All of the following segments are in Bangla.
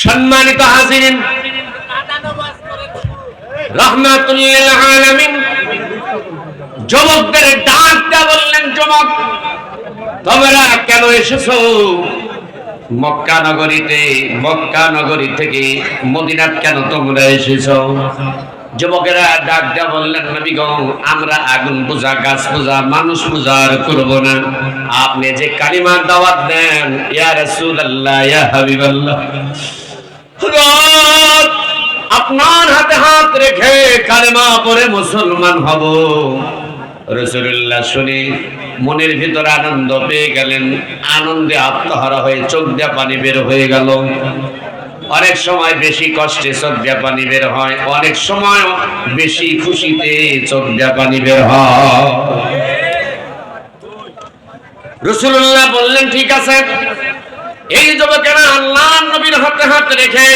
সম্মানিত হাজিরিন, রহমাতুল্লিল আলামিন, যুবকদের ডাক দেয়া বললেন, যুবক, তোমরা কেন এসেছ? মক্কা নগরীতে, মক্কা নগরী থেকে মদিনাত কেন তোমরা এসেছ? যুবকেরা ডাক দেয়া বললেন, নবী গো, আমরা আগুন পূজা, গাছ পূজা, মানুষ পূজা আর করব না। আপনি যে কালিমার দাওয়াত দেন, ইয়া রাসূলুল্লাহ, ইয়া হাবিবাল্লাহ। আপনার হাতে হাত রেখে কালেমা পরে মুসলমান হব। রসুল্লাহ শুনে মনের ভিতরে আনন্দ পেয়ে গেলেন, আনন্দে আত্মহারা হয়ে চোখ দিয়ে পানি বের হয়ে গেল। অনেক সময় বেশি কষ্টে চোখ দিয়ে পানি বের হয়, অনেক সময় বেশি খুশিতে চোখ দিয়ে পানি বের হয়। রসুল্লাহ বললেন, ঠিক আছে এই যুবকেরা আল্লাহ নবীর হাতে হাত রেখে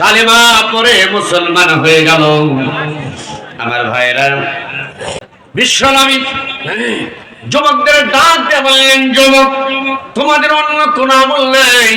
কালেমা পরে মুসলমান হয়ে গেল। আমার ভাইরা বিশ্বনবী যুবকদের ডাক দিয়ে বললেন, যুবক, তোমাদের অন্য কোন আমল নেই।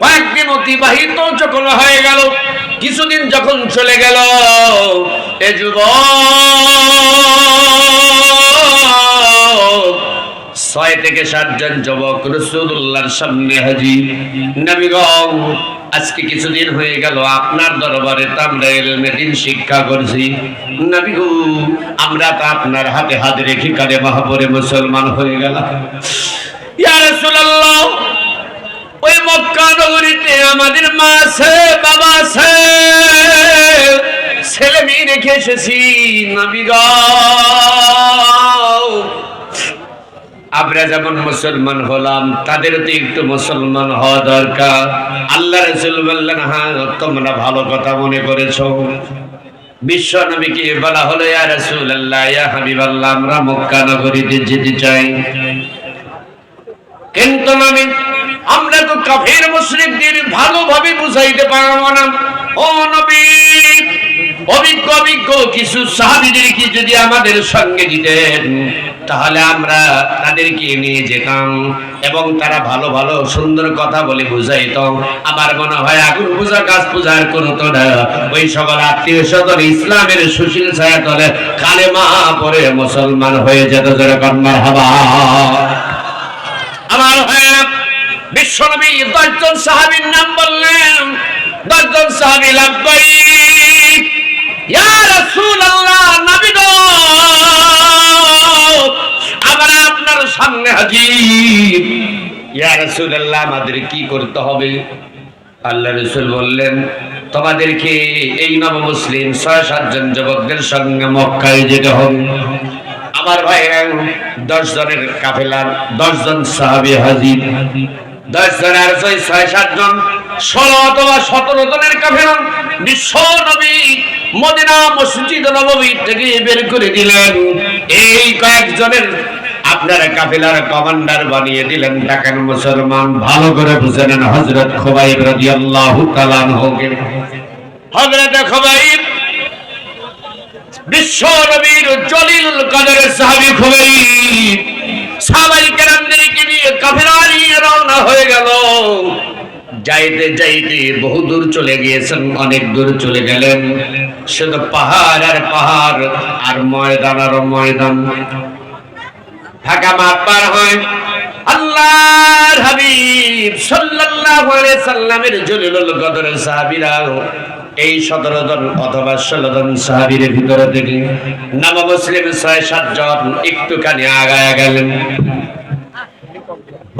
কয়েকদিন অতিবাহিত যখন হয়ে গেল কিছুদিন যখন চলে গেল এ যুবক ছয় থেকে সাতজন যুবক রসুল্লাহর সামনে হাজি নবী গো, আজকে কিছুদিন হয়ে গেল আপনার দরবারে তো আমরা এলমে দিন শিক্ষা করছি। নবী গো, আমরা তো আপনার হাতে হাত রেখে কালে মহাপরে মুসলমান হয়ে গেল ইয়া রাসূলুল্লাহ মক্কা নগরীতে আমাদের মা আছে, বাবা আছে। ছেলে মেয়ে রেখে এসেছি আমরা যেমন মুসলমান হলাম তাদের তো একটু মুসলমান হওয়া দরকার। আল্লাহ রসুল বললেন হ্যাঁ তোমরা ভালো কথা মনে করেছ। বিশ্ব নবীকে বলা হলো, ইয়া রাসূলুল্লাহ, ইয়া হাবিবাল্লাহ, আমরা মক্কা নগরীতে যেতে চাই। কিন্তু নবী আমরা তো কাফের মুশরিকদের ভালোভাবে বুঝাইতে পারব না। ও নবী, অভিজ্ঞ অভিজ্ঞ কিছু সাহাবীদেরকে যদি আমাদের সঙ্গে দিতেন, তাহলে আমরা তাদেরকে নিয়ে যেতাম এবং তারা ভালো ভালো, সুন্দর কথা বলে বুঝাইত। আমার মনে হয় আগুন পূজা, গাছ পূজার করতো না। ওই সকল আত্মীয় স্বজন ইসলামের সুশীল ছায়া তলে কালে মা পরে মুসলমান হয়ে যেত। যেরকম মারহাবা। আমার বিশ্বনবী দশজন সাহাবীর নাম বললেন, দশজন সাহাবী লাভবাই আমরা আপনার ইয়া আমাদের কি করতে হবে? আল্লাহ রসুল বললেন, তোমাদেরকে এই নব মুসলিম ছয় সাতজন যুবকদের সঙ্গে মক্কায় যেতে হবে। আমার ভাই দশ জনের কাফেলার দশ জন সাহাবি হাজির। দশ জনের ছয় ছয় সতেরো জনের আপনারা কাফেলার কমান্ডার বানিয়ে দিলেন। দেখেন মুসলমান, ভালো করে বুঝে হজরত খোবাইব তাআলা আনহুকে। হজরত খোবাইব, বিশ্ব নবীর জলিল কদর সাহাবী যাইতে যাইতে বহু চলে গিয়েছেন, অনেক দূর চলে গেলেন। শুধু পাহাড় আর পাহাড় আর ময়দান আর ময়দান। ঢাকা মাঠ পার হয়। আল্লাহর হাবিব সাল্লাল্লাহু আলাইহি সাল্লামের জলিলুল কদর সাহাবীরা এই সতেরো জন অথবা ষোলো জন সাহাবীর ভিতরে থেকে নাম মুসলিম ছয়, সাত জন একটুখানি আগায় গেলেন।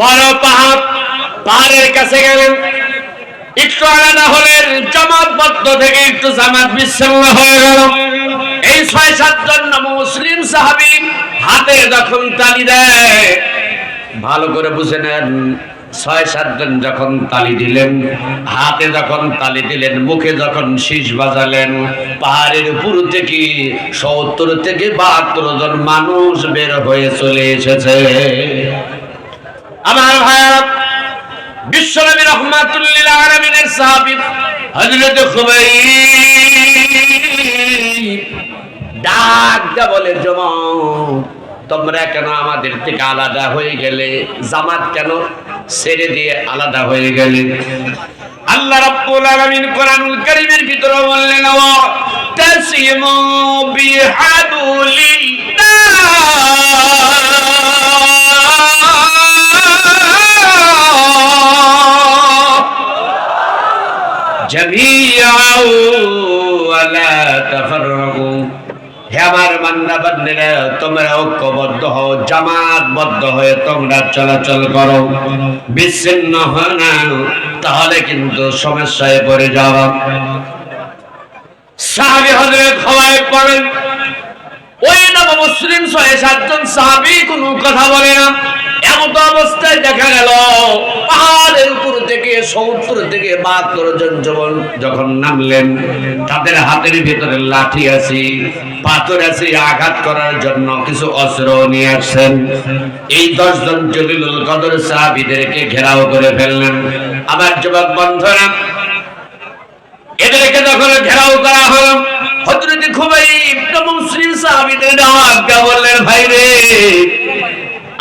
বড় পাহাড়, পাহাড়ের কাছে গেলেন। একটু আলাদা হলেন জামাতবদ্ধ থেকে একটু জামাত বিচ্ছিন্ন হয়ে গেল। এই ছয় সাতজন নব মুসলিম সাহাবি হাতে যখন তালি দেয়, ভালো করে বুঝে নেন ছয় সাতজন যখন তালি দিলেন, হাতে যখন তালি দিলেন, মুখে যখন শীষ বাজালেন, পাহাড়ের উপর থেকে সত্তর থেকে বাহাত্তর জন মানুষ বের হয়ে চলে এসেছে। আমার ভাইয়া বিশ্বনবী রহমাতুল্লিল আলমিনের সাহাবি হজরত খুবাইব ডাক বলে, জমা তোমরা কেন আমাদের থেকে আলাদা হয়ে গেলে জামাত কেন ছেড়ে দিয়ে আলাদা হয়ে গেলে আল্লাহ রাব্বুল আলামিন কোরআনুল কারীমের ভিতরে বললেন ওয়া তাসিমু বিহাদুলিল্লাহ جميعا মান্না বান্দিরা তোমরা ঐক্যবদ্ধ হও, জামাতবদ্ধ হয়ে তোমরা চলাচল করো। বিচ্ছিন্ন হয় না, তাহলে কিন্তু সমস্যায় পড়ে যাওয়া সাহাবি হজরত হওয়ায় পড়েন নব মুসলিম ছয়, সাতজন সাহাবি কোনো কথা বলে না। এমন অবস্থায় দেখা গেল, পাহাড়ের উপর থেকে সত্তর থেকে বাহাত্তর জন যখন যখন নামলেন, তাদের হাতের ভিতরে লাঠি আছে, পাথর আছে, আঘাত করার জন্য কিছু অস্ত্র নিয়ে আসছেন। এই দশজন জলিলুল কদর সাহাবিদেরকে ঘেরাও করে ফেললেন। আবার যুবক বন্ধরা, এদেরকে যখন হজরতে খুবই মুসলিম সাহাবিদের ডাক বললেন, ভাই রে,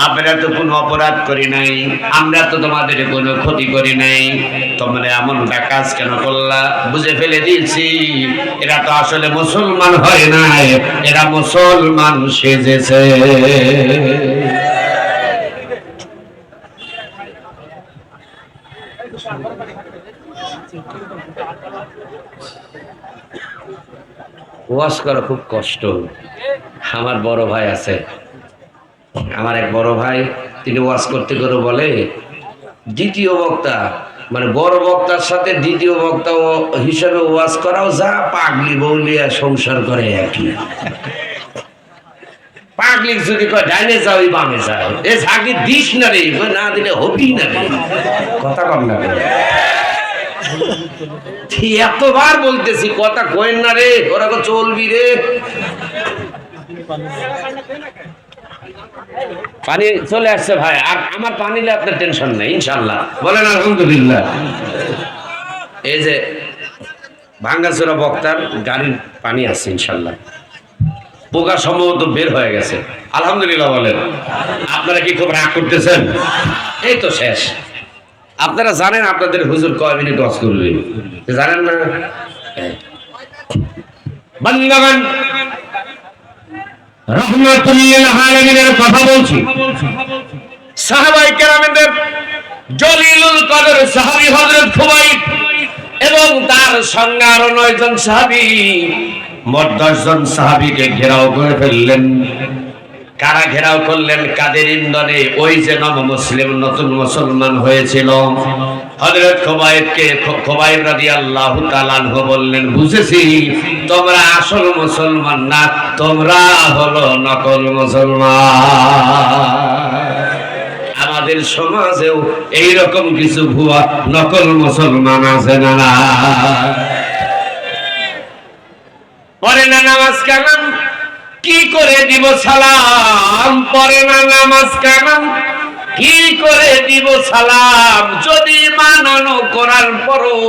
আমরা তো কোনো অপরাধ করি নাই, আমরা তো তোমাদের কোনো ক্ষতি করি নাই। তোমরা এমনটা কাজ কেন করলা? বুঝে ফেলে দিয়েছি, এরা তো আসলে মুসলমান হয় নাই, এরা মুসলমান সেজেছে। ওয়াশ করা খুব কষ্ট। আমার বড় ভাই আছে। আমার এক বড় ভাই, তিনি ওয়াজ করতে করে বলে, দ্বিতীয় বক্তা। মানে বড় বক্তার সাথে দ্বিতীয় বক্তা হিসেবে ওয়াজ করাও যা পাগলি বৌলিয়া সংসার করে একই পাগলি যদি কয়, ডাইনে যাও, এই বামে যাও। এ ঝাঁকি দিস না রে না দিলে হবি না রে। কথা কম না এতবার বলতেছি, কথা কয়েন না রে ওরা কো চলবি রে। পানি চলে আসছে ভাই, আর আমার পানি নিলে আপনার টেনশন নেই ইনশাল্লাহ বলেন, আলহামদুলিল্লাহ। এই যে, ভাঙ্গাচোরা বক্তার গাড়ির পানি আছে ইনশাল্লাহ পোকা সম্ভবত বের হয়ে গেছে। আলহামদুলিল্লাহ বলেন। আপনারা কি খুব রাগ করতেছেন? এই তো শেষ। আপনারা জানেন আপনাদের হুজুর কয় মিনিট ওয়াজ করবে? জানেন না? বান্দাবান রহমাতুল্লিল আলামিনের কথা বলছি। সাহাবাই কেরামদের জলিলুল কদর সাহাবী হযরত খুবাইব এবং তার সঙ্গে আরও নয় জন সাহাবী, মোট দশ জন সাহাবীকে ঘেরাও করে ফেললেন। কারা ঘেরাও করলেন কাদের ইন্ধনে? ওই যে নব মুসলিম নতুন মুসলমান হয়েছিল। হযরত খোবাইবকে খোবাইব রাদিয়াল্লাহু তাআলা আনহু বললেন, বুঝেছি, তোমরা আসল মুসলমান না, তোমরা হলো নকল মুসলমান। আমাদের সমাজেও এই রকম কিছু ভুয়া নকল মুসলমান আছে না পরে না, নামাজ কালাম। কি করে দিব সালাম? পরে না নামাজ কালাম কি করে দিব সালাম? যদি মানানো করার পরও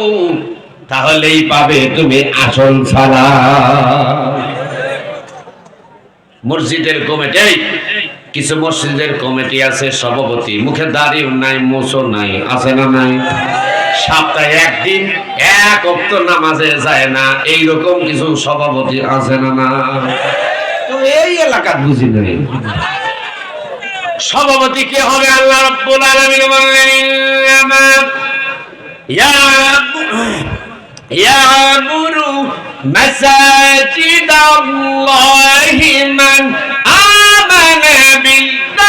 তাহলেই পাবে তুমি আসল সালাম। মসজিদের কমিটি কিছু মসজিদের কমিটি আছে সভাপতি। মুখে দাড়িও নাই মোছো নাই, আছে না নাই? সপ্তাহে একদিন, এক অক্ত নামাজে যায় না। এইরকম কিছু সভাপতি আছে না না তো এই এলাকার বুঝি নেই সভাপতি কে হবে আল্লাহ রাব্বুল আলামিন বললেন ইন্নামা ইয়া يعمر مساجد الله من آمن بالله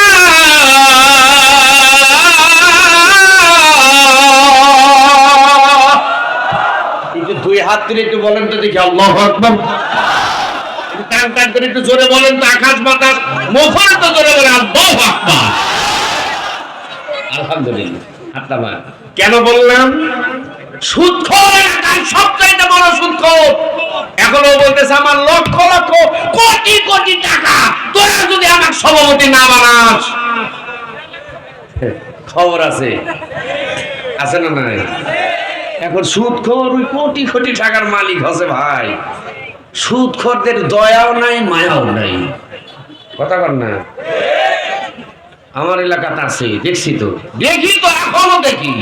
একটু দুই হাত তুলে একটু বলেন তো দেখি আল্লাহ আকবার একটু টান টান করে একটু জোরে বলেন তো, আকাশ বাতাস, মুখরে তো জোরে বলেন, আল্লাহ আকবার। আলহামদুলিল্লাহ হাতটা কেন বললাম? সুদখোর সবচাইতে বড় সুদখোর। এখনও বলতেছে, আমার লক্ষ লক্ষ কোটি কোটি টাকা তোরা যদি আমার সভাপতি না বানাস। খবর আছে। আছে না নাই? এখন সুদখোর ওই কোটি কোটি টাকার মালিক হচ্ছে ভাই। সুদখোরদের দয়াও নাই, মায়াও নাই। কথা কর না। আমার এলাকাতে আছে, দেখছি তো। দেখি তো এখনও দেখি।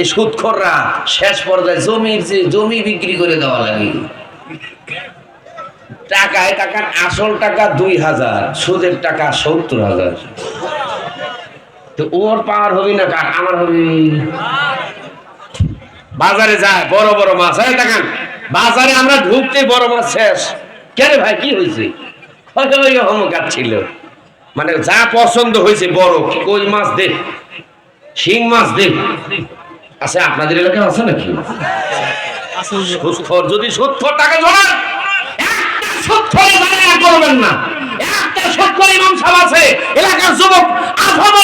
এই সুদখোররা শেষ পর্যায়ে জমির যে জমি বিক্রি করে দেওয়া লাগে। টাকায় টাকার আসল টাকা দুই হাজার, সুদের টাকা সত্তর হাজার। তো ওর পাওয়ার হবে না আমার হবে। বাজারে যায়, বড় বড় মাছ। এই দেখান, বাজারে আমরা ঢুকতে বড় মাছ শেষ। কেন ভাই, কি হয়েছে? অহংকার ছিল। মানে যা পছন্দ হয়েছে, বড়। কই মাছ দে? শিং মাছ দেখ আচ্ছা আপনাদের এলাকায় আছে নাকি? সুস্থর, যদি সুস্থর টাকা ধরেন একটা জায়গা করবেন না। একটা সুস্থর ইমাম সাহেব আছে, এলাকার যুবক আফামার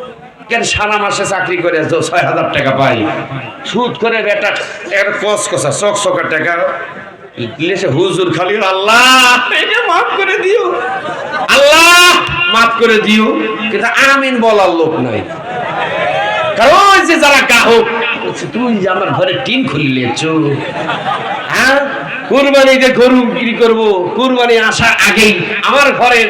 কেন সারা মাসে চাকরি করে ছয় হাজার টাকা পাই। সুদ করে বেটা একটা কস কষা চক চকা টাকা। লিখে হুজুর খালি আল্লাহ! এটা মাফ করে দিও। আল্লাহ! মাফ করে দিও। কিন্তু আমিন বলার লোক নাই। কারণ যে যারা গ্রাহক তুই যে আমার ঘরে টিন খুলিলেছ হ্যাঁ? কুরবানি যে গরু বিক্রি করব। কুরবানি আসার আগেই আমার ঘরের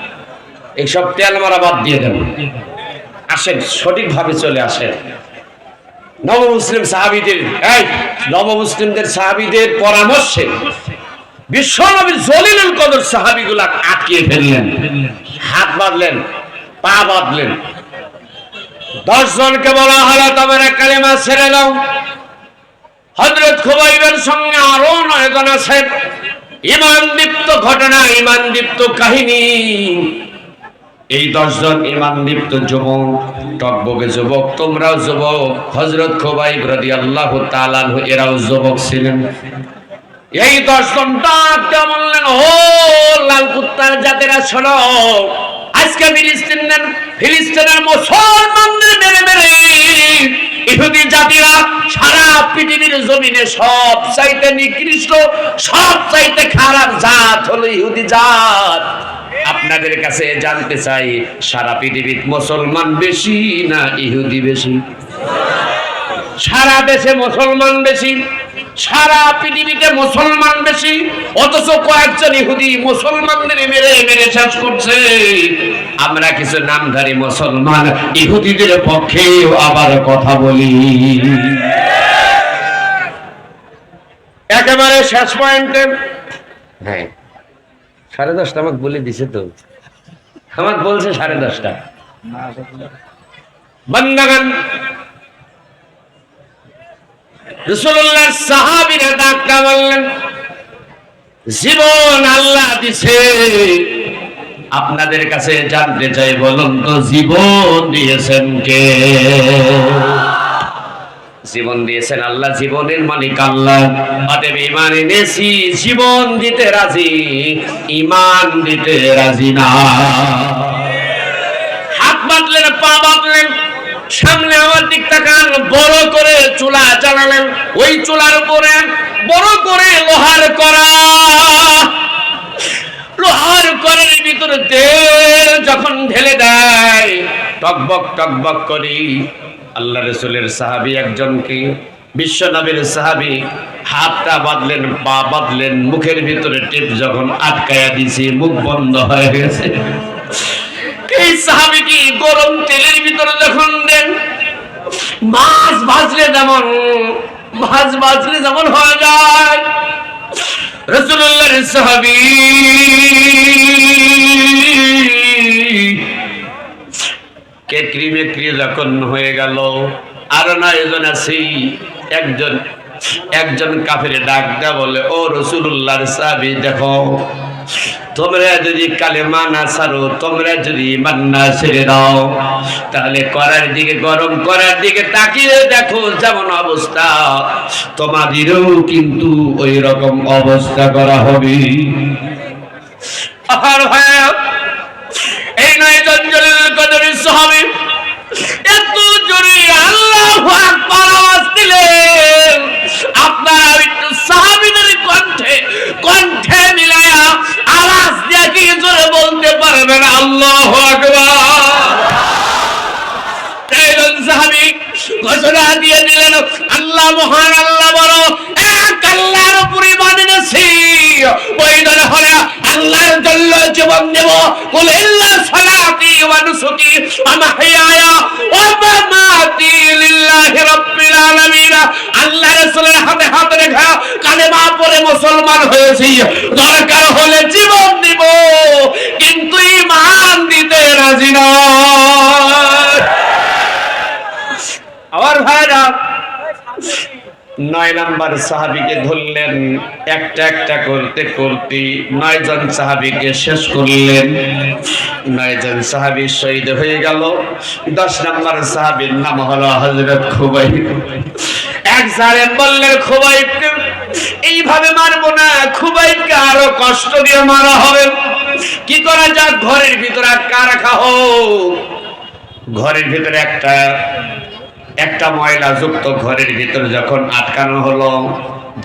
এইসব তেল মারা বাদ দিয়ে দেন। আসেন, সঠিকভাবে চলে আসেন। নব মুসলিম সাহাবিদের, এই নব মুসলিমদের সাহাবিদের পরামর্শে বিশ্বনবীর জলিলুল কদর সাহাবিগুলা আটকিয়ে ফেললেন, হাত বাঁধলেন, পা বাঁধলেন। দশ জনকে বলা হলো, তোমরা কালেমা ছেড়ে দাও। হজরত খুবাইবের সঙ্গে আরও নয়জন আছেন। ইমান দীপ্ত ঘটনা ইমান দীপ্ত কাহিনী। এই দশজন ইমান দীপ্ত যুবক টকবকে যুবক, তোমরাও যুবক হজরত খোবাই রাদি আল্লাহ তালানহু এরাও যুবক ছিলেন। এই দশজন ডাক দিয়ে বললেন, ও লাল কুত্তার জাতেরা, শোনো, আজকে ফিলিস্তিনের ফিলিস্তিনের মুসলমানদের মেরে মেরে ইহুদি জাতিরা সারা পৃথিবীর জমিনে সব চাইতে নিকৃষ্ট সব চাইতে খারাপ জাত হলো ইহুদি জাত। আপনাদের কাছে জানতে চাই, সারা পৃথিবীর মুসলমান বেশি না ইহুদি বেশি? সারা দেশে মুসলমান বেশি, সারা পৃথিবীতে মুসলমান বেশি, অথচ কয়েকজন ইহুদি মুসলমানদের মেরে মেরে শেষ করছে। আমরা কিছু নামধারী মুসলমান ইহুদিদের পক্ষে আবার কথা বলি। একেবারে শেষ পয়েন্টে। হ্যাঁ। সাড়ে দশটা আমাকে বলে দিছে তো। আমাকে বলছে সাড়ে দশটা। রসুল্লাহ সাহাবিরা বললেন জীবন আল্লাহ দিছে। আপনাদের কাছে জানতে চাই বলুন তো, জীবন দিয়েছেন কে? জীবন দিয়েছেন আল্লাহ, জীবনের মালিক আল্লাহ। অতএব ইমান এনেছি, জীবন দিতে রাজি ইমান দিতে রাজি না। হাত বাঁধলেন, পা বাঁধলেন, সামনে আমার দিক তাকান, বড় করে চুলা চালালেন ওই চুলার উপরে বড় করে লোহার করা। লোহার করার ভিতরে তেল যখন ঢেলে দেয় টকবক টকবক করি। আল্লাহ রসুলের সাহাবি একজনকে বিশ্ব নবীর সাহাবি হাতটা বাঁধলেন, পা বাঁধলেন, মুখের ভিতরে টেপ যখন আটকায়া দিছে, মুখ বন্ধ হয়ে গেছে। এই সাহাবি কি গরম তেলের ভিতরে যখন দেন, মাছ ভাজলে যেমন, মাছ ভাজলে যেমন হয়ে যায়। রসুল্লাহর সাহাবি কেকরি মেকরি যখন হয়ে গেল? আর না, এজন আছি, একজন একজন কাফের ডাক দেয়া বলে, ও রসুল্লাহর সাহাবি, দেখো, তোমরা যদি কালেমা না ছাড়ো, তোমরা যদি ইমান না ছেড়ে দাও, তাহলে করার দিকে, গরম করার দিকে তাকিয়ে দেখো, যেমন অবস্থা। তোমাদেরও কিন্তু ওই রকম অবস্থা করা হবে। আর ভাইয়া এই নয় জঞ্জলের কদরের সাহাবী। আকবার আওয়াজ কণ্ঠে কণ্ঠে মিলায়া আওয়াজ দিয়ে কি জোরে বলতে পারবেন? আল্লাহু আকবার। একজন সাহাবী ঘোষণা দিয়ে দিলেন, আল্লাহ মহান, আল্লাহ বড়, এক আল্লাহর উপরে ওই দলে হলে আল্লাহর জন্য জীবন দেব। সালাতি ওয়া নুসুকি ওয়া ওয়া মামাতি লিল্লাহি রাব্বিল আলামিন। রাসূলের হাতে হাত রেখা কালেমা পড়ে মুসলমান হয়েছি। দরকার হলে জীবন দিব কিন্তু ঈমান দিতে রাজি নয় আমার ভাইরা নয় নাম্বার সাহাবিকে ধরলেন, একটা একটা করতে করতে নয় জন সাহাবিকে শেষ করলেন। নয় জন সাহাবি শহীদ হয়ে গেল। দশ নাম্বার সাহাবির নাম হলো হজরত খুবাই এক সাহেব বললেন খুবাইবকে এইভাবে মারবো না, খুবাইবকে আরও কষ্ট দিয়ে মারা হবে। কি করা যাক, ঘরের ভিতরে আটকা রাখা হোক। ঘরের ভিতরে একটা একটা ময়লা যুক্ত ঘরের ভিতরে যখন আটকানো হলো,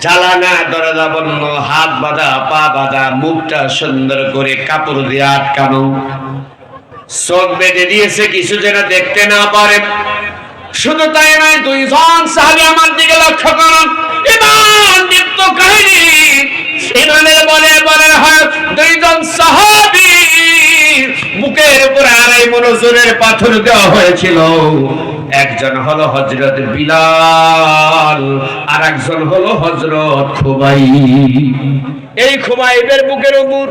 জ্বালানা, দরজা বন্ধ, হাত বাঁধা, পা বাঁধা, মুখটা সুন্দর করে কাপড় দিয়ে আটকানো। চোখ বেঁধে দিয়েছে, কিছু যেন দেখতে না পারে। শুধু তাই নয়, দুইজন সাহাবি আমার দিকে লক্ষ্য করুন। ইমান দীপ্ত কাহিনী ইমানের বলে বলে হয়, দুইজন সাহাবি বুকের উপরে আড়াই মনোজনের পাথর দেওয়া হয়েছিল। একজন হলো হজরত বিলাল আর একজন হলো হজরত খুবাই এই খুবাইবের বুকের উপর,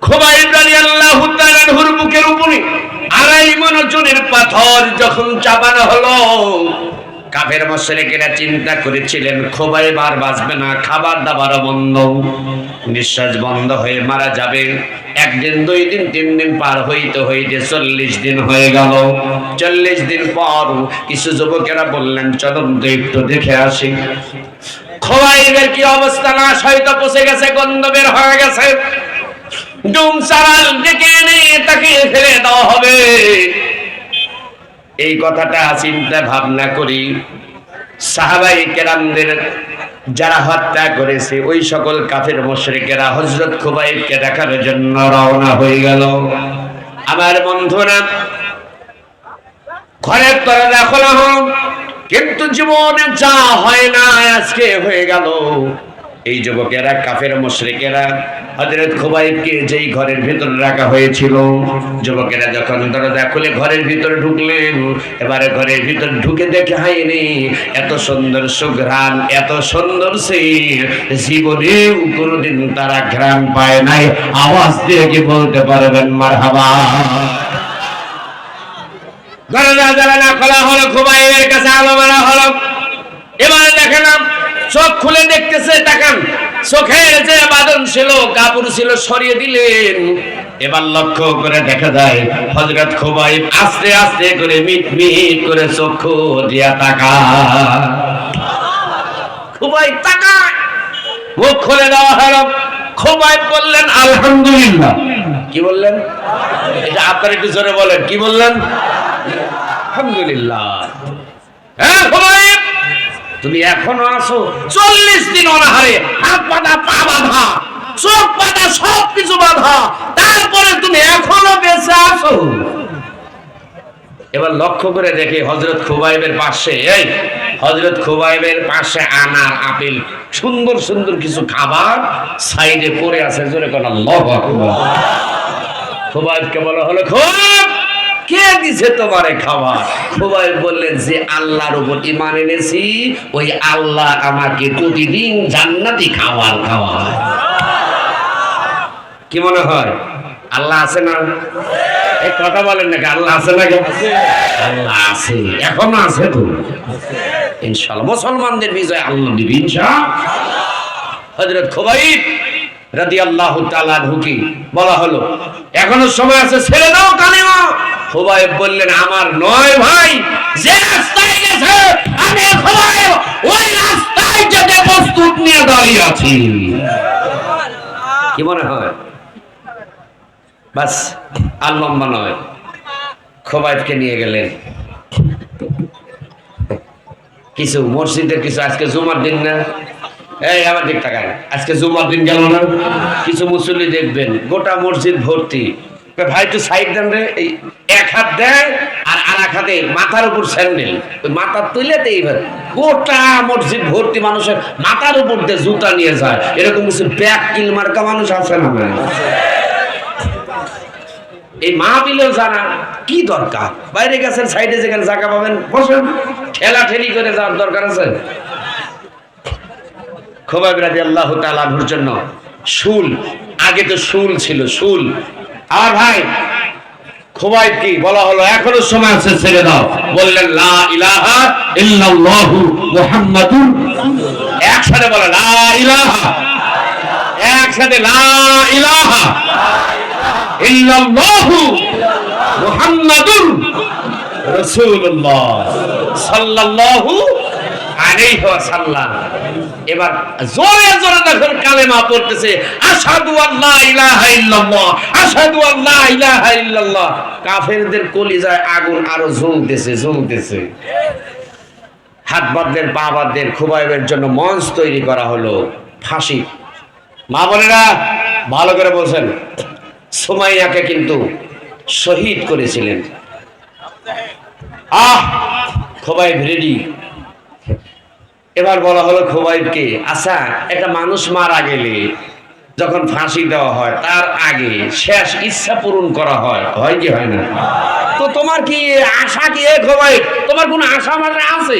খুবাইব রাদিয়াল্লাহু তাআলার বুকের উপরে আড়াই মনোজনের পাথর যখন চাপানো হলো কাফের মশরেকেরা চিন্তা করেছিলেন, খোবাই বার বাঁচবে না, খাবার দাবার বন্ধ। নিঃশ্বাস বন্ধ হয়ে মারা যাবে। একদিন, দুই দিন, তিন দিন পার হইতে হইতে চল্লিশ দিন হয়ে গেল। চল্লিশ দিন পর কিছু যুবকেরা বললেন, চলুন তো একটু দেখে আসি। খোবাইবের কি অবস্থা? না হয়তো পচে গেছে, গন্ধ বের হয়ে গেছে। ডুম চারাল ডেকে এনে তাকে ফেলে দেওয়া হবে। এই কথাটা চিন্তা ভাবনা করি। সাহাবাই কেরামদের যারা হত্যা করেছে, ওই সকল কাফের মুশরিকেরা হজরত খুবাইবকে দেখার জন্য রওনা হয়ে গেল। আমার বন্ধুরা, ঘরের দরজা খোলা হোক, কিন্তু জীবনে যা হয় না আজকে হয়ে গেল। এই যুবকেরা, কাফের মুশরিকেরা, হযরত খুবাইবকে যেই ঘরের ভিতরে রাখা হয়েছিল, যুবকেরা যখন দরজা খুলে ঘরের ভিতরে ঢুকলেন, এবারে ঘরের ভিতরে ঢুকে দেখে হাইনি এত সুন্দর সুঘ্রাণ, এত সুন্দর সে জীবনেও কোনোদিন তারা ঘ্রাণ পায় নাই। আওয়াজ দিয়ে কি বলতে পারবেন? মারহাবা। দরজা জানালা খোলা হলো, খুবাইবের কাছে আলো মারা হলো। এবারে দেখেন চোখ খুলে দেখতেছে, তাকান। চোখের যে বাদন ছিল, কাপড় ছিল, সরিয়ে দিলেন। এবার লক্ষ্য করে দেখা যায় হজরত খুবাইব আস্তে আস্তে করে মিট মিট করে চক্ষু দিয়া তাকা খুবাইব তাকায়। মুখ খুলে দেওয়া হলো। খুবাইব বললেন, আলহামদুলিল্লাহ। কি বললেন? এটা আপনার একটু জোরে বলেন, কি বললেন? আলহামদুলিল্লাহ। হ্যাঁ খুবাইব! তুমি এখনও আছো? চল্লিশ দিন অনাহারে, হাত পাতা পা বাঁধা, চোখ পাতা সব কিছু বাঁধা। তারপরে তুমি এখনও বেঁচে আছো? এবার লক্ষ্য করে দেখে হজরত খুবাইবের পাশে, এই হজরত খুবাইবের পাশে আনার আপেল। সুন্দর সুন্দর কিছু খাবার সাইডে পড়ে আছে, জোরে কোন খুবাইবকে বলা হলো, খুব কে দিছে তোমারে খাবার খুবাইব বললেন, যে আল্লাহর উপর ইমান এনেছি, ওই আল্লাহ আমাকে প্রতিদিন জান্নাতি খাবার খাওয়ায়। কি মনে হয়? আল্লাহ আছে না? এই কথা বলেন নাকি, আল্লাহ আছে না আল্লাহ আছে, এখনও আছে তো। ইনশাল্লাহ মুসলমানদের বিজয় আল্লাহ দিবি, ইনশাআল্লাহ। হযরত খুবাইব রাদিয়াল্লাহু তাআলা ঢুকি বলা হলো, এখনও সময় আছে, ছেড়ে দাও কালিমা। খুবাইব বললেন, আমার নয় ভাই, যে রাস্তায় গেছে, আমি ওই রাস্তায় যেতে প্রস্তুত নিয়ে দাঁড়িয়ে আছি। কি মনে হয়? বাস, আর লম্বা নয়। খোবাইবকে নিয়ে গেলেন। কিছু মসজিদের কিছু, আজকে জুমার দিন না? এই, আমার দিক তাকান আজকে জুমার দিন গেল না? কিছু মুসল্লি দেখবেন, গোটা মসজিদ ভর্তি। ভাই তো সাইড দেন রে, এই এক হাত দেয় আর আর এক হাতে মাথার উপর স্যান্ডেল। ওই মাথার তুলে তো এইবার গোটা মসজিদ ভর্তি মানুষের মাথার উপর দিয়ে জুতা নিয়ে যায়। এরকম কিছু ব্যাগ কিল মার্কা মানুষ আছে না? এই মাহফিলেও জানা কি দরকার। বাইরে গেছেন, সাইডে যেখানে জায়গা পাবেন, বসেন। ঠেলা ঠেলি করে যাওয়ার দরকার আছে। খোবাব রাজি আল্লাহ তালাহুর জন্য শুল, আগে তো শুল ছিল, শুল। আর ভাই খোবাইব কি বলা হলো? এখনও সময় আছে, ছেড়ে দাও। বললেন, লা ইলাহা ইল্লাল্লাহু মুহাম্মাদুর একসাথে বলে লা ইলাহা। একসাথে, লা ইলাহা ইল্লাল্লাহু মুহাম্মাদুর রাসূলুল্লাহ। সাল্লাল্লাহু আলাইহি ওয়াসাল্লাম। এবার জোরে জোরে যখন কালেমা পড়তেছে, আশহাদু আল্লা ইলাহা ইল্লাল্লাহ। আশহাদু কাফেরদের কলিজায় আগুন আরও জ্বলতেছে জ্বলতেছে। হাত বাদদের পা বাদদের খুবাইবের জন্য মঞ্চ তৈরি করা হলো, ফাঁসি। মা বোনেরা, ভালো করে বলছেন, সুমাইয়াকে কিন্তু শহীদ করেছিলেন। আহ, খোবাইব রেডি এবার বলা হলো খোবাইবকে আচ্ছা একটা মানুষ মারা গেলে যখন ফাঁসি দেওয়া হয়, তার আগে শেষ ইচ্ছা পূরণ করা হয়। হয় কি হয় না? তো তোমার কি আশা কি এ খোবাইব তোমার কোনো আশা মানে আছে?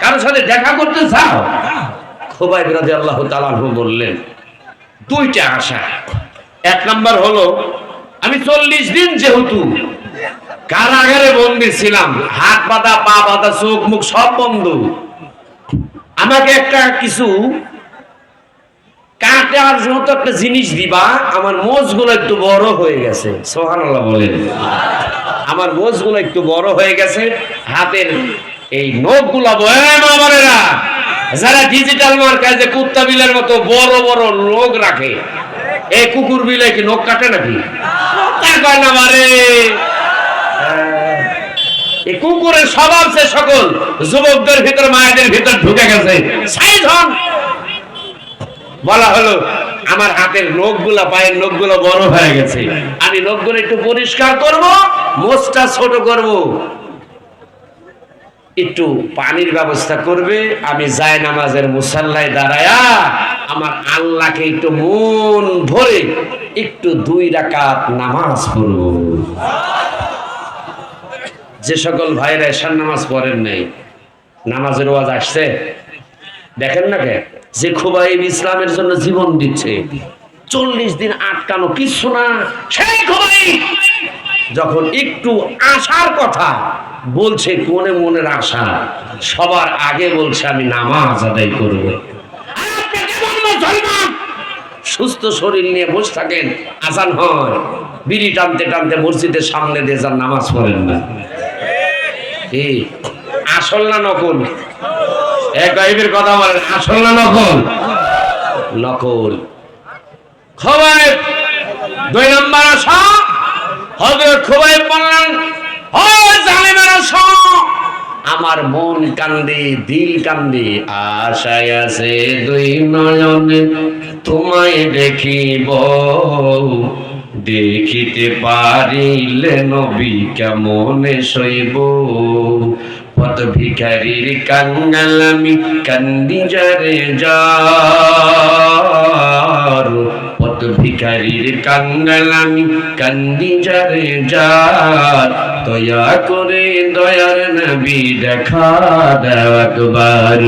কারোর সাথে দেখা করতে চাও? খোবাইব রাজি আল্লাহ তালাহু বললেন, দুইটা আশা। এক নাম্বার হলো, আমি চল্লিশ দিন যেহেতু কারাগারে বন্দি ছিলাম হাত বাঁধা, পা বাঁধা, চোখ মুখ সব বন্ধ। আমাকে একটা কিছু কাটার মতো একটা জিনিস দিবা, আমার মোজগুলো একটু বড় হয়ে গেছে। বলেন। আমার মোজগুলো একটু বড় হয়ে গেছে, হাতের এই যারা ডিজিটাল যে কুত্তা বিলের মতো বড় বড় লোক রাখে এই কুকুর বিলে কি নখ কাটে নাকি? এই কুকুরের স্বভাব সে সকল, যুবকদের ভিতর, মায়েদের ভিতর ঢুকে গেছে। সাইজ হন। বলা হলো, আমার হাতের নখগুলা, পায়ের নখগুলো বড় হয়ে গেছে। আমি নখগুলো একটু পরিষ্কার করব, মোচটা ছোট করব। একটু পানির ব্যবস্থা করবে, আমি যায় নামাজের মুসাল্লায় দাঁড়ায়া আমার আল্লাহকে একটু মন ভরে একটু দুই রাকাত নামাজ পড়ব। যে সকল ভাইরা এসার নামাজ পড়েন নাই, নামাজের ওয়াজ আসছে? দেখেন না কে? যে খুবাইব ইসলামের জন্য জীবন দিচ্ছে। চল্লিশ দিন আটকানো কিছু না। সেই যখন একটু আসার কথা বলছে, কোনে মনের আশা? সবার আগে বলছে, আমি নামাজ আদায় করব? সুস্থ শরীর নিয়ে বসে থাকেন, আজান হয়। বিড়ি টানতে টানতে মসজিদের সামনে দিয়ে যান, নামাজ পড়েন না। আসল না নকল? এক গাইবের কথা বলেন আসল না নকল? নকল। খবর দুই নম্বর হজরত খোবাইব বললেন ও জালিমের আশা আমার মন কান্দে দিল কান্দে আশায় আছে দুই নয়নে। তোমায় দেখিব দেখিতে পারিলে নবী কেমনে শৈব পথ ভিখারির কাঙ্গালামি কান্দি যারে। যার পথ ভিখারির কাঙ্গালামি কান্দি যারে যার। দয়া করে দয়ার নবী দেখা দাও একবার।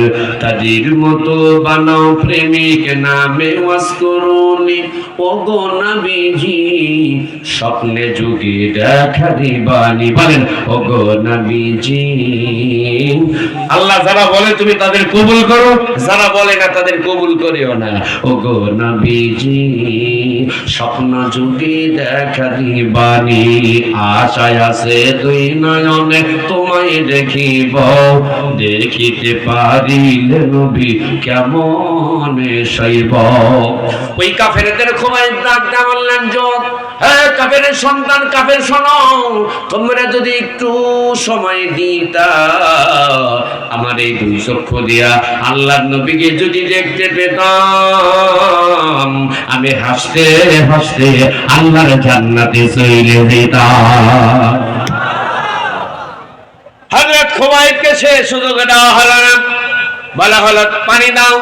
তাদের মতো বানাও প্রেমিক নামে ওয়াস করুনি। ও গো নবীজি, স্বপ্নে যুগে দেখা দিবানি। বলেন ও গো নবীজি, আল্লাহ যারা বলে তুমি তাদের কবুল করো, যারা বলে না তাদের কবুল করিও না। ও গো নবীজি, স্বপ্ন যুগে দেখা দিবানি। আশায় আছে দুই নয়নে তোমায় দেখিব। দেখিতে পারিলে নবী কেমন শৈব ওই কাফেরদের বললেন কাফের সন্তান, কাফের শোনো। তোমরা যদি একটু সময় দিতা, আমার এই দুই চক্ষু দিয়া আল্লাহর নবীকে যদি দেখতে পেতাম, আমি হাসতে হাসতে আল্লাহর জান্নাতে চলে যেতাম। খুবাইবকে সে সুযোগ দেওয়া হলো বলা হলো, পানি দাও।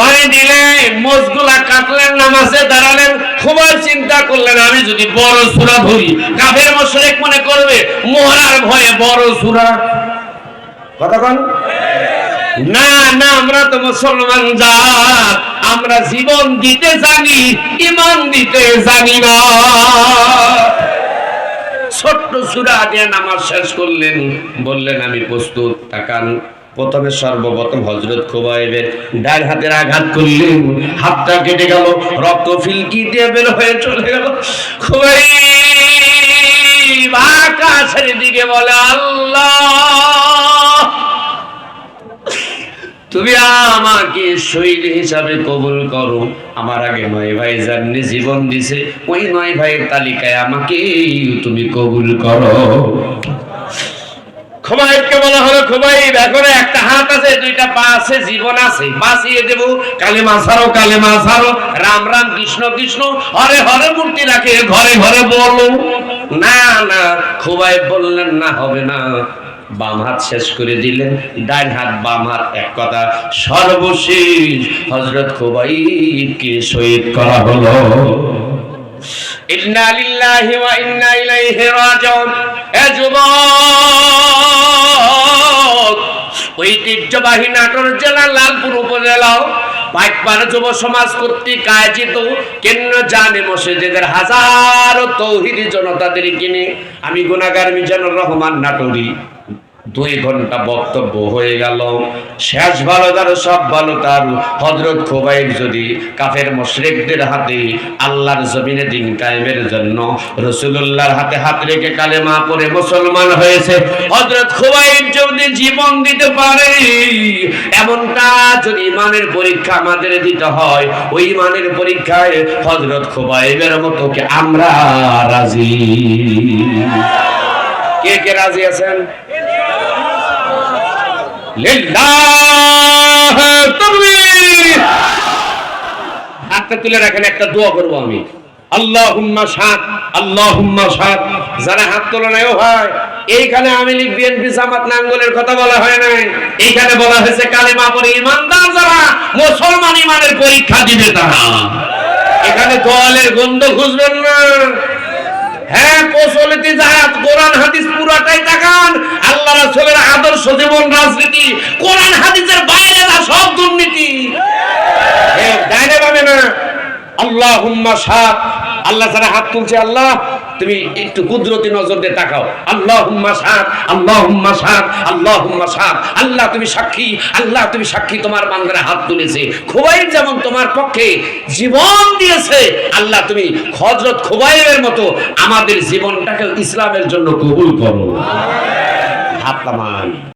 পানি দিলে মোজগুলা কাটলেন, নামাজে দাঁড়ালেন। খুবই চিন্তা করলেন, আমি যদি বড় সুরা ধরি, কাফের মুশরিক মনে করবে মোহরার ভয়ে বড় সুরা। কথা না না, আমরা তো মুসলমান জাত, আমরা জীবন দিতে জানি ইমান দিতে জানি না। ছোট্ট সুরা দিয়ে নামাজ শেষ করলেন। বললেন, আমি প্রস্তুত, তাকান। প্রথমে সর্বপ্রথম হজরত খোবাইবের ডান হাতের আঘাত করলেন। হাতটা কেটে গেল, রক্ত ফিলকি দিয়ে বের হয়ে চলে গেল। খোবাই আকাশের দিকে বলে, আল্লাহ! তুমি আমাকে শহীদ হিসাবে কবুল করো। আমার আগে নয় ভাই জাননি জীবন দিছে, ওই নয় ভাইয়ের তালিকায় আমাকে তুমি কবুল করো। রাম রাম হরে হরে ঘরে ঘরে বলো। না না, খোবাইব বললেন, না হবে না। বাম হাত শেষ করে দিলেন, ডান হাত, বাম হাত এক কথা। সর্বশেষ হজরত খোবাইবকে শহীদ করা হলো। ইন্না লিল্লাহি ওয়া ইন্না ইলাইহি রাজিউন। এ যুবক, ঐতিহ্যবাহী নাটোর জেলা লালপুর উপজেলা পাইকপার যুব সমাজ কর্তৃক আয়োজিত কেন্দ্র জানে মসজিদের হাজারো তৌহিদি জনতাদের কিনে আমি গুণাগার মিজানুর রহমান নাটোরি। দুই ঘণ্টা বক্তব্য হয়ে গেল। শেষ ভালো তার সব ভালো তার হজরত খোবাইব যদি কাফের মুশরিকদের হাতে আল্লাহর জমিনে দিন কায়েমের জন্য রসুলুল্লাহর হাতে হাত রেখে কালেমা পড়ে মুসলমান হয়েছে হজরত খোবাইব যদি জীবন দিতে পারে, এমনটা যদি ইমানের পরীক্ষা আমাদের দিতে হয়, ওই ইমানের পরীক্ষায় হজরত খোবাইবের মতো কি আমরা রাজি? কে কে রাজি আছেন? হাতটা তুলে রাখেন, একটা দোয়া করব আমি। আল্লাহুম্মা শাদ আল্লাহুম্মা শাদ যারা হাত ভাই, এইখানে আমি জামাত নাঙ্গলের কথা বলা হয় নাই। এইখানে বলা হয়েছে, কালিমা পড়ে ইমানদার যারা, মুসলমান ইমানের পরীক্ষা দিবে তারা। এখানে দলের গন্ধ খুঁজবেন না। হ্যাঁ প্রচলিত জাহাজ কোরআন হাদিস পুরাটাই তাকান আল্লাহ রাসূলের আদর্শ জীবন রাজনীতি কোরআন হাদিসের বাইরে না সব দুর্নীতি। হ্যাঁ। ডাইনে পাবে না। সাত আল্লাহ যারা হাত তুলছে আল্লাহ। তুমি একটু কুদরতি নজর দিয়ে তাকাও। আল্লাহুম্মা সাত আল্লাহুম্মা সাত আল্লাহুম্মা সাত আল্লাহ তুমি সাক্ষী আল্লাহ তুমি সাক্ষী তোমার বান্দারা হাত তুলেছে। খুবাইব যেমন তোমার পক্ষে জীবন দিয়েছে আল্লাহ তুমি হযরত খুবাইবের মতো আমাদের জীবনটাকে ইসলামের জন্য কবুল করো। হাত নামান।